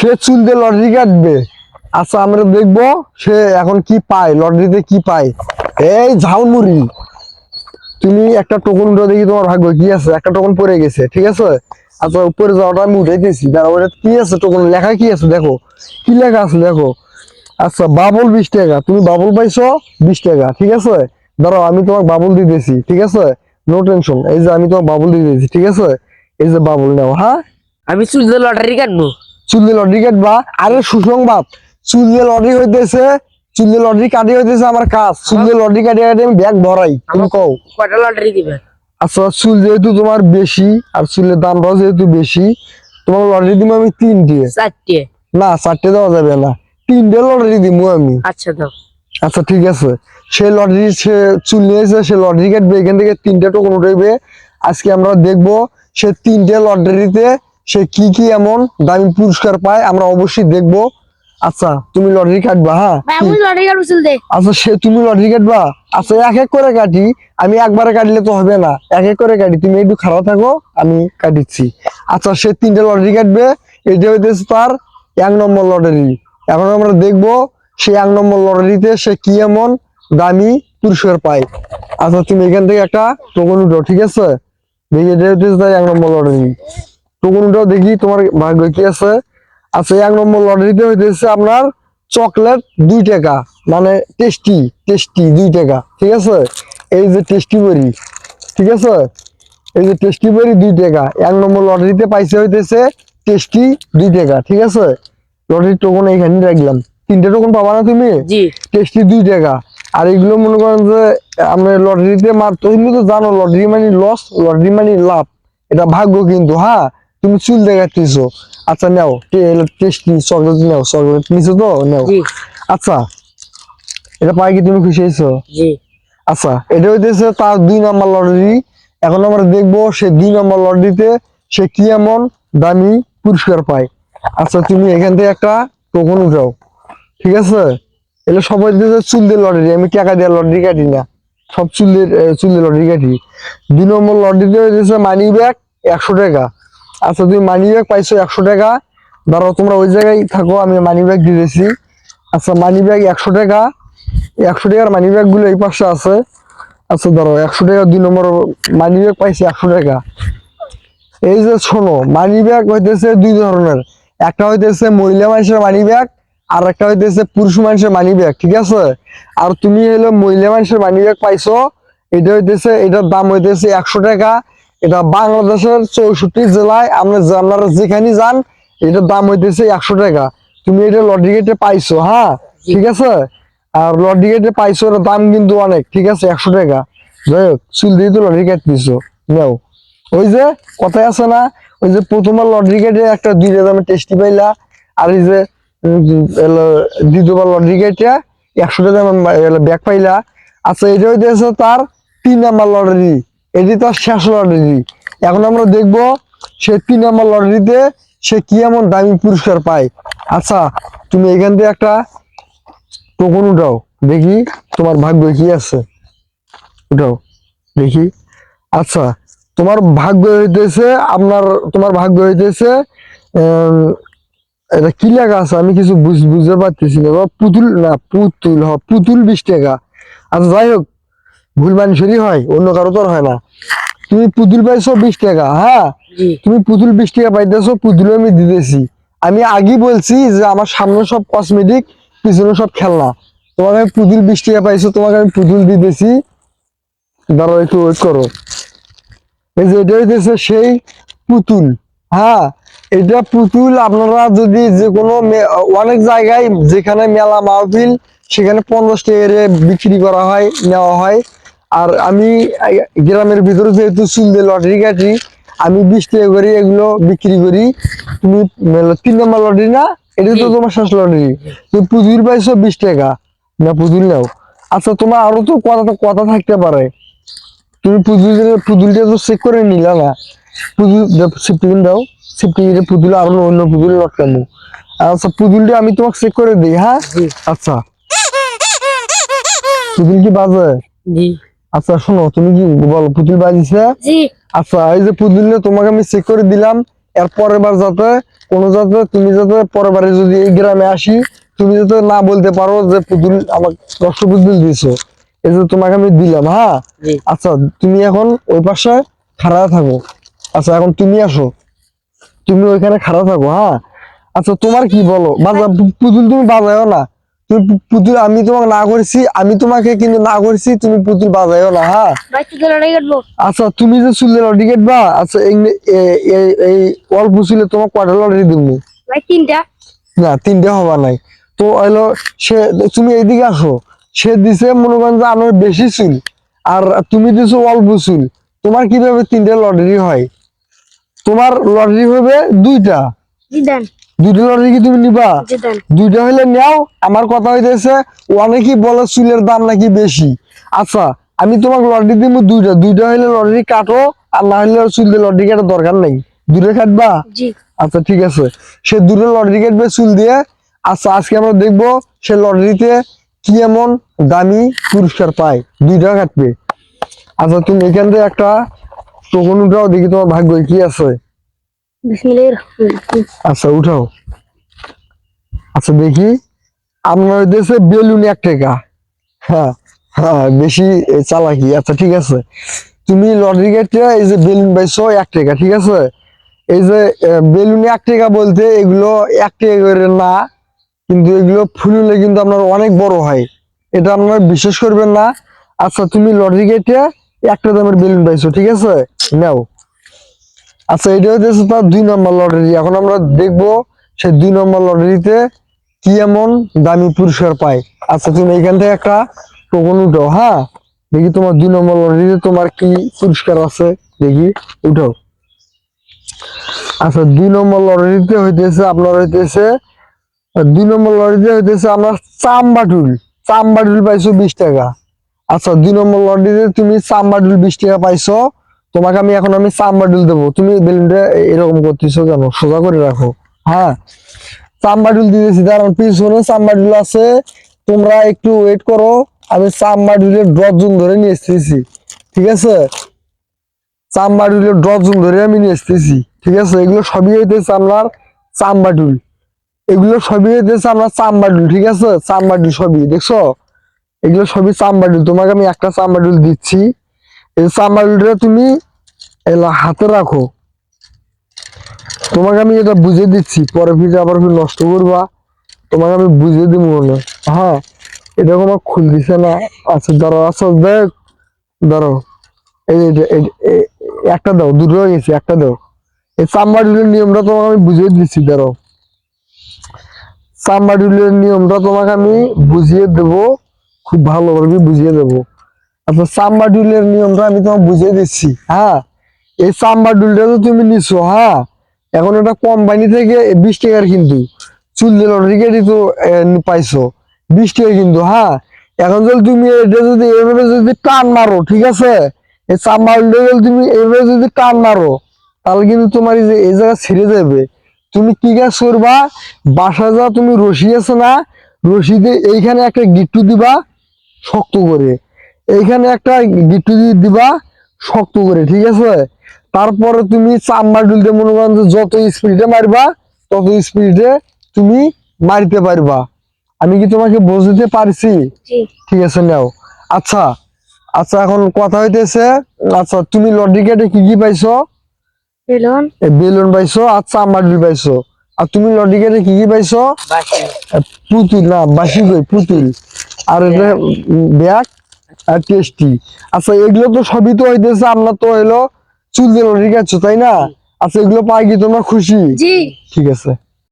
সে চুল দিয়ে লটারি কাটবে। আচ্ছা আমরা দেখব সে এখন কি পায়, লটারিতে কি পায়। এই ঝাউমুড়ি তুমি একটা টোকন উঠে দেখি তোমার ভাগ্য কি আছে। একটা টোকন পড়ে গেছে, ঠিক আছে? আচ্ছা উপরে যাওয়াটা আমি উঠাইতেছি দাঁড়া কি আছে টোকন লেখা কি আছে দেখো। কি লেখা আছে দেখো? আচ্ছা বাবুল বিশ টাকা। তুমি বাবুল পাইছো বিশ টাকা, ঠিক আছে? দাঁড়াও, আমি তোমাকে বাবুল দিতেছি, ঠিক আছে? নো টেনশন এই যে আমি তোমাকে বাবুল দিতেছি, ঠিক আছে? এই যে বাবুল নাও হ্যাঁ? আমি চুল লটারি কাটবো। চুল দিয়ে লটারি কাটবা আরে সুসংবাদ। চুল দিয়ে লটারি হইতেছে চুল দিয়ে লটারি কাটি হইতেছে আমার কাজ। চুল দিয়ে লটারি কাটি কাটি আমি ব্যাগ ভরাই তুমি কও। কয়টা লটারি দিবেন আচ্ছা চুল যেহেতু তোমার বেশি আর চুলের দামটাও যেহেতু বেশি তোমার লটারি দিব আমি তিনটে। চারটে? না চারটে দেওয়া যাবে না। তিনটে লটারি দিব আমি। আচ্ছা দাও। আচ্ছা ঠিক আছে। সে লটারি সে চুল নিয়েছে সে লটারি কাটবে এখান থেকে তিনটে টোকন উঠাইবে। আজকে আমরা দেখব সে তিনটে লটারিতে সে কি কি এমন দামি পুরস্কার পায় আমরা অবশ্যই দেখব। আচ্ছা তুমি লটারি কাটবা হ্যাঁ? আমি লটারি কাটবো চুল আচ্ছা সে তুমি লটারি কাটবা? আচ্ছা এক এক করে কাটি। আমি একবারে কাটলে তো হবে না। এক এক করে কাটি। তুমি একটু খারাপ থাকো আমি কাটিচ্ছি। আচ্ছা সে তিনটে লটারি কাটবে। এটা হইতেছে তার এক নম্বর লটারি। এখন আমরা দেখব সে এক নম্বর লটারিতে সে কি এমন দামি পুরস্কার পায়। আচ্ছা তুমি এখান থেকে একটা টোকন উঠো ঠিক আছে? দেখি এটা হইতেছে তার এক নম্বর লটারি। উঠাও দেখি তোমার ভাগ্য কি আছে? আচ্ছা এক নম্বর লটারিতে হইতেছে আপনার চকলেট দুই টাকা মানে টেস্টি টেস্টি দুই টাকা ঠিক আছে? এই যে টেস্টি বড়ি ঠিক আছে? এই যে টেস্টি বড়ি দুই টাকা এক নম্বর লটারিতে পাইছে হইতেছে টেস্টি দুই টাকা ঠিক আছে? লটারির টোকন এইখানে রাখলাম। তিনটে টোকন পাবা না তুমি? টেস্টি দুই টাকা। আর এগুলো মনে করেন যে আমরা লটারিতে মার তুমি তো জানো লটারি মানে লস লটারি মানে লাভ এটা ভাগ্য কিন্তু হ্যাঁ? তুমি চুল দেখাচ্ছিস আচ্ছা নাও টেস্টি চকলেট নাও চকলেট নিছো তো নাও। আচ্ছা এটা পাই কি তুমি খুশি হয়েছো? আচ্ছা এটা হইতেছে তার দুই নম্বর লটারি। এখন আমরা দেখব সে দুই নম্বর লটারিতে সে কি এমন দামি পুরস্কার পায়। আচ্ছা তুমি এখান থেকে একটা টোকন উঠাও। ঠিক আছে? এটা সবাই দিতে চুল দিয়ে লটারি আমি টাকা দিয়ে লটারি কাটি না। সব চুলের চুল দিয়ে লটারি কাটি। দুই নম্বর লটারিতে হইতেছে মানি ব্যাগ একশো টাকা। আচ্ছা তুমি মানি ব্যাগ পাইছো একশো টাকা। ধরো তোমরা ওই জায়গায় থাকো, আমি মানি ব্যাগ দিয়েছি আচ্ছা মানি ব্যাগ একশো টাকা। একশো টাকার মানি ব্যাগগুলো এই পাশে আছে। আচ্ছা ধরো একশো টাকা, দুই নম্বর মানি ব্যাগ পাইছি একশো টাকা। এই যে শোনো মানি ব্যাগ হইতেছে দুই ধরনের। একটা হইতেছে মহিলা মানুষের মানি ব্যাগ আর একটা হইতেছে পুরুষ মানুষের মানি ব্যাগ ঠিক আছে? আর তুমি হলো মহিলা মানুষের মানি ব্যাগ পাইছো, এটা হইতেছে, এটার দাম হইতেছে একশো টাকা। এটা বাংলাদেশের চৌষট্টি জেলায় আমরা আপনারা যেখানে যান, এটার দাম হইতেছে একশো টাকা। তুমি এটা লটারি গেটে পাইছো হ্যাঁ? ঠিক আছে? আর লটারি গেটে পাইছো, এটার দাম কিন্তু অনেক, ঠিক আছে? একশো টাকা। যাই হোক, চুল দিয়ে তো লটারি কেটে দিছো। নাও। ওই যে, কথায় আছে না, ওই যে প্রথমবার লটারি কেটে একটা দুইটা দামে টেস্টি পাইলা, আর এই যে দ্বিতীয়বার লটারি কেটে একশো টাকা ব্যাগ পাইলা। আচ্ছা এটা হইতেছে তার তিন নাম্বার লটারি এটি তার শেষ লটারি এখন আমরা দেখব সে তিন নাম্বার লটারিতে সে কি এমন দামি পুরস্কার পায়। আচ্ছা তুমি এখান থেকে একটা টোকন উঠাও। দেখি তোমার ভাগ্য কি আছে। উঠাও, দেখি। আচ্ছা তোমার ভাগ্য হইতেছে আপনার, তোমার ভাগ্য হইতেছে এটা কি লেখা আছে? আমি কিছু বুঝ- বুঝতে পারতেছি না। পুতুল না, পুতুল, হ, পুতুল বিশ টাকা। আচ্ছা যাই হোক ভুল মানুষেরই হয় অন্য কারও তো আর হয় না। তুমি পুতুল পাইছো বিশ টাকা হ্যাঁ? তুমি পুতুল বিশ টাকা পাইতেছো পুতুল আমি দিতেছি। আমি আগে বলছি যে আমার সামনে সব কসমেটিক পিছনে সব খেলনা। তোমাকে আমি পুতুল বিশ টাকা পাইছো তোমাকে আমি পুতুল দিতেছি। ধরো একটু ওয়েট করো। এই যে এটা হইতেছে সেই পুতুল হ্যাঁ? এটা পুতুল আপনারা যদি যে কোনো অনেক জায়গায় যেখানে মেলা মাহফিল সেখানে পঞ্চাশ টাকা করে বিক্রি করা হয় নেওয়া হয়। আর আমি গ্রামের ভিতরে যেহেতু চুল দিয়ে লটারি কাটি আমি বিশ টাকা করে এগুলো বিক্রি করি। তুমি তিন নম্বর লটারি না? এটা তো তোমার শেষ লটারি। তুমি পুতুল পাইছো বিশ টাকা। না পুতুল নাও। আচ্ছা তোমার আরও তো কথা তো কথা থাকতে পারে। তুমি পুতুল পুতুলটা তো চেক করে নিলা না। পুতুল সিফটিন দাও সিফটিনে পুতুল আর অন্য পুতুল লটকানো। আচ্ছা পুতুলটা আমি তোমাকে চেক করে দিই হ্যাঁ? আচ্ছা। পুতুল কি বাজে? জি। আচ্ছা শোনো তুমি কি বলো পুতুল বাজিছে? আচ্ছা এই যে পুতুল তোমাকে আমি চেক করে দিলাম এর পরের বার যাতে কোনো যাতে তুমি যাতে পরের বারে যদি এই গ্রামে আসি তুমি যাতে না বলতে পারো যে পুতুল আমার নষ্ট পুতুল দিছো এই যে তোমাকে আমি দিলাম হ্যাঁ? আচ্ছা তুমি এখন ওই পাশে খাড়া থাকো। আচ্ছা এখন তুমি আসো। তুমি ওইখানে খাড়া থাকো হ্যাঁ? আচ্ছা তোমার কি বলো? বাজা পুতুল তুমি বাজায়ও না। তুমি পুতুল আমি তোমাকে না করেছি আমি তোমাকে কিন্তু না করেছি তুমি পুতুল বাজায়ও না হ্যাঁ আচ্ছা তুমি যে চুলে লটারি কাটবা আচ্ছা এই অল্প চুলে তোমার কয়টা লটারি দিব? তিনটা। না তিনটে হবা নাই। তো হলো সে তুমি এইদিকে আসো। সে দিছে মনে করেন যে আমার বেশি চুল আর তুমি দিছো অল্প চুল। তোমার কীভাবে তিনটা লটারি হয়? তোমার লটারি হবে দুইটা। দুইটা লটারি কি তুমি নিবা? দুইটা হইলে নাও। আমার কথা হইতেছে অনেকেই বলে চুলের দাম নাকি বেশি? আচ্ছা আমি তোমাকে লটারি দিব দুইটা। দুইটা হইলে লটারি কাটো আর না হইলে চুল দিয়ে লটারি কাটার দরকার নাই। দুটো কাটবা? আচ্ছা ঠিক আছে। সে দুটো লটারি কাটবে চুল দিয়ে। আচ্ছা আজকে আমরা দেখব সে লটারিতে কি এমন দামি পুরস্কার পায়। দুইটা কাটবে। আচ্ছা তুমি এখান থেকে একটা টোকন উঠাও দেখি তোমার ভাগ্য কি আছে। আচ্ছা উঠাও। আচ্ছা দেখি। আপনার দেশে বেলুন এক টাকা। হ্যাঁ হ্যাঁ বেশি চালাকি। আচ্ছা ঠিক আছে। তুমি লটারি কেটে এই যে বেলুন পাইছো, এক টাকা, ঠিক আছে? এই যে বেলুন এক টাকা বলতে এগুলো এক টাকা করে না, কিন্তু এগুলো ফুললে কিন্তু আপনার অনেক বড় হয়। এটা আপনারা বিশ্বাস করবেন না। আচ্ছা তুমি লটারি কেটে একটা দামের বেলুন পাইছো, ঠিক আছে? নাও। আচ্ছা এটা হচ্ছে তার দুই নম্বর লটারি এখন আমরা দেখব সেই দুই নম্বর লটারিতে কি এমন দামি পুরস্কার পায়। আচ্ছা তুমি এখান থেকে একটা টোকন উঠাও হ্যাঁ? দেখি তোমার দুই নম্বর লটারিতে তোমার কি পুরস্কার আছে? দেখি, উঠাও। আচ্ছা দুই নম্বর লটারিতে হইতেছে, আপনার হইতেছে, দুই নম্বর লটারিতে হইতেছে আপনার চাম্বাটুল। চাম্বাটুল পাইছো বিশ টাকা। আচ্ছা দুই নম্বর লটারিতে তুমি চাম্বাটুল বিশ টাকা পাইছো। তোমাকে আমি এখন আমি চাম্বাডুল দেবো। তুমি বেলুনটা এরকম করতেছো কেন? সোজা করে রাখো। হ্যাঁ? চাম্বাডুল দিয়েছি। কারণ পিছনে চাম্বাডুল আছে। তোমরা একটু ওয়েট করো। আমি চাম্বাডুলের ডজন ধরে নিয়ে এসতেছি ঠিক আছে? চাম্বাডুলের ডজন ধরে আমি নিয়ে এসতেছি ঠিক আছে? এগুলো সবই হইতেছে আপনার চাম্বাডুল এগুলো সবই হইতেছে আপনার চাম্বাডুল ঠিক আছে? চাম্বাডুল সবই। দেখছ? এগুলো সবই চাম্বাডুল তোমাকে আমি একটা চাম্বাডুল দিচ্ছি। এই চামালটা তুমি এলা হাতে রাখো তোমাকে আমি এটা বুঝিয়ে দিচ্ছি পরে ফিরে আবার নষ্ট করবা। তোমাকে আমি বুঝিয়ে দিব মনে। হ্যাঁ এটা আমার খুল দিছে না। আচ্ছা ধরো আচ্ছা দেখ, ধরো একটা দাও, দুটো হয়ে গেছে, একটা দাও। এই চাম্বাডুলের নিয়মটা তোমাকে আমি বুঝিয়ে দিচ্ছি, ধরো। চাম্বাডুলের নিয়মটা তোমাকে আমি বুঝিয়ে দেবো, খুব ভালোভাবে বুঝিয়ে দেবো। আচ্ছা চাম্বা ডুলের নিয়মটা আমি তোমাকে বুঝিয়ে দিচ্ছি হ্যাঁ? এই চাম্বা ডুলটা তো তুমি নিছো হ্যাঁ? এখন এটা কোম্পানি থেকে বিশ টাকার কিন্তু চুল লটারি কেটে তো পাইছো, বিশ টাকা কিন্তু হ্যাঁ? এখন যদি তুমি এটা যদি এভাবে যদি টান মারো, ঠিক আছে? এই চাম্বা ডুলটা তুমি এভাবে যদি টান মারো, তাহলে কিন্তু তোমার এই যে, এই জায়গা ছিঁড়ে যাবে তুমি কি কাজ করবা? বাসা যা তুমি রশি আছে না রশি দিয়ে এইখানে একটা গিট্টু দিবা, শক্ত করে। এইখানে একটা গিট্টু দিয়ে দিবা শক্ত করে ঠিক আছে? তারপরে তুমি চাম্বার ডুলতে মনে করেন যে যত স্পিডে মারবা তত স্পিডে তুমি মারিতে পারবা। আমি কি তোমাকে বুঝতে পারছি? ঠিক আছে নাও। আচ্ছা আচ্ছা এখন কথা হইতেছে আচ্ছা তুমি লটারি কেটে কি কি পাইছো? বেলুন। বেলুন পাইছো আর চাম্বার ডুল পাইছো। আর তুমি লটারি কেটে কি কি পাইছো? পুতুল না বাসি কই? পুতুল। আর এটা ব্যাগ? টেস্টি আচ্ছা এগুলো তো সবই তো হইতেছে আমরা তো হইল চুল দিয়ে লটারি গেছো তাই না? আচ্ছা এগুলো পাই কি তোমরা খুশি? ঠিক আছে।